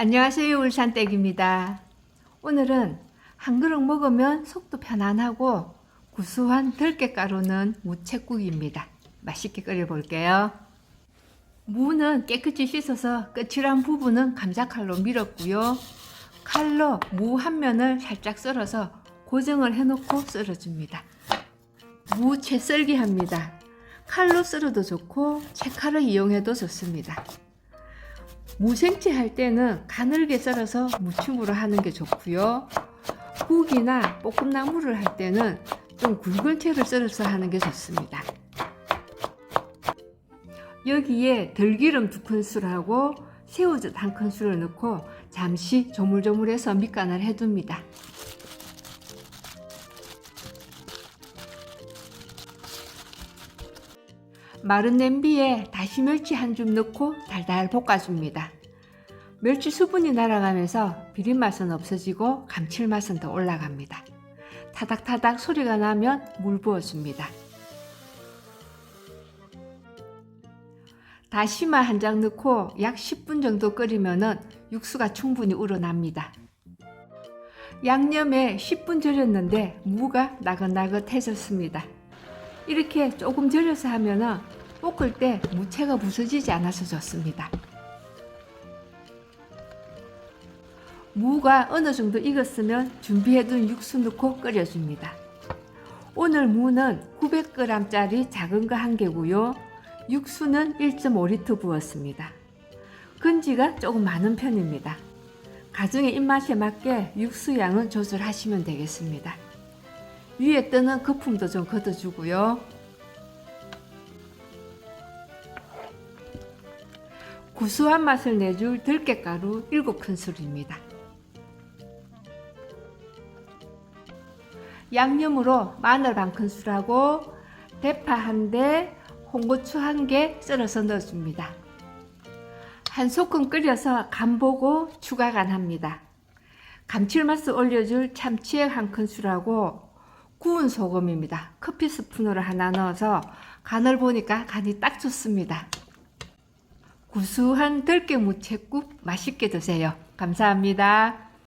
안녕하세요. 울산댁입니다. 오늘은 한 그릇 먹으면 속도 편안하고 구수한 들깨가루는 무채국입니다. 맛있게 끓여볼게요. 무는 깨끗이 씻어서 끝이란 부분은 감자칼로 밀었고요. 칼로 무 한 면을 살짝 썰어서 고정을 해놓고 썰어줍니다. 무 채 썰기 합니다. 칼로 썰어도 좋고 채칼을 이용해도 좋습니다. 무생채 할 때는 가늘게 썰어서 무침으로 하는 게 좋고요. 국이나 볶음나물을 할 때는 좀 굵은 채를 썰어서 하는 게 좋습니다. 여기에 들기름 두 큰술하고 새우젓 한 큰술을 넣고 잠시 조물조물해서 밑간을 해둡니다. 마른 냄비에 다시 멸치 한 줌 넣고 달달 볶아줍니다. 멸치 수분이 날아가면서 비린 맛은 없어지고 감칠맛은 더 올라갑니다. 타닥타닥 소리가 나면 물 부어줍니다. 다시마 한 장 넣고 약 10분 정도 끓이면 육수가 충분히 우러납니다. 양념에 10분 절였는데 무가 나긋나긋해졌습니다. 이렇게 조금 절여서 하면 볶을 때 무채가 부서지지 않아서 좋습니다. 무가 어느 정도 익었으면 준비해둔 육수 넣고 끓여줍니다. 오늘 무는 900g짜리 작은 거 한 개고요. 육수는 1.5리터 부었습니다. 근지가 조금 많은 편입니다. 가정의 입맛에 맞게 육수 양은 조절하시면 되겠습니다. 위에 뜨는 거품도 좀 걷어주고요. 구수한 맛을 내줄 들깨가루 7큰술입니다. 양념으로 마늘 반 큰술하고 대파 한 대, 홍고추 한 개 썰어서 넣어줍니다. 한 소끔 끓여서 간 보고 추가 간합니다. 감칠맛을 올려줄 참치액 한 큰술하고 구운 소금입니다. 커피 스푼으로 하나 넣어서 간을 보니까 간이 딱 좋습니다. 구수한 들깨 무채국 맛있게 드세요. 감사합니다.